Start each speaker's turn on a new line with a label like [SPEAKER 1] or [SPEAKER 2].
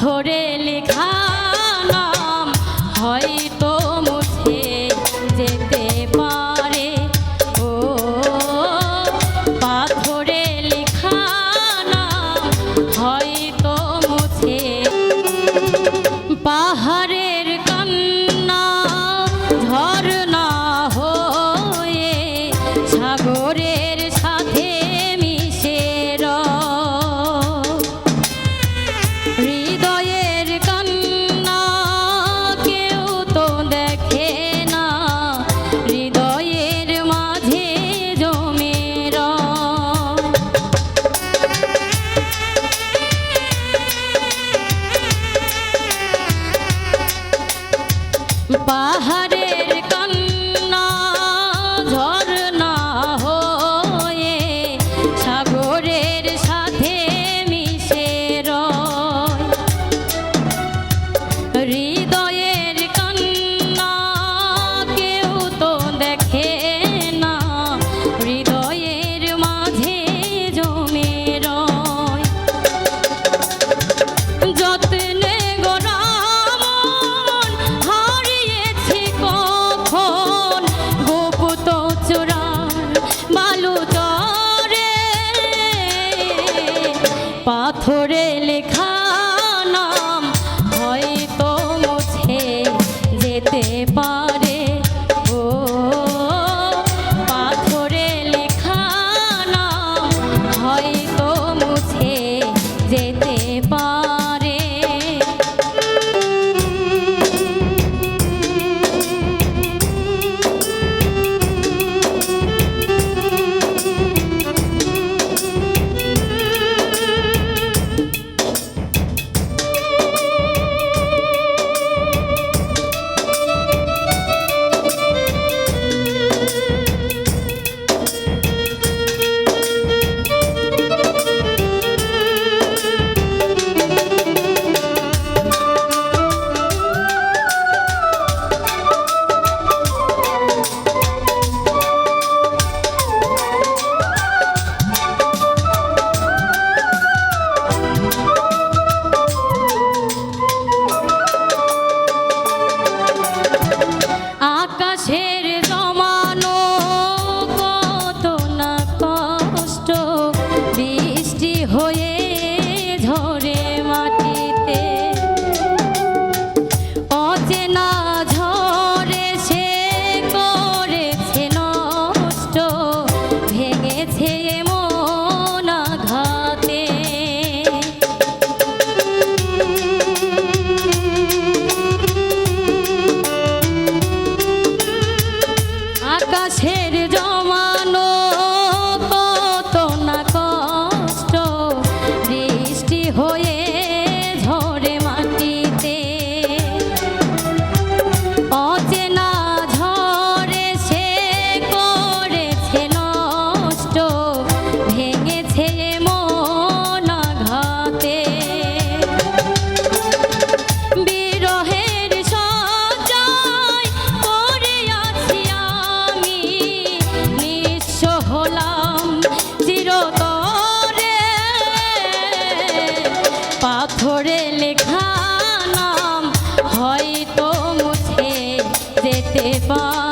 [SPEAKER 1] Por el हरे কষ্ট বৃষ্টি হয়ে ধরে far.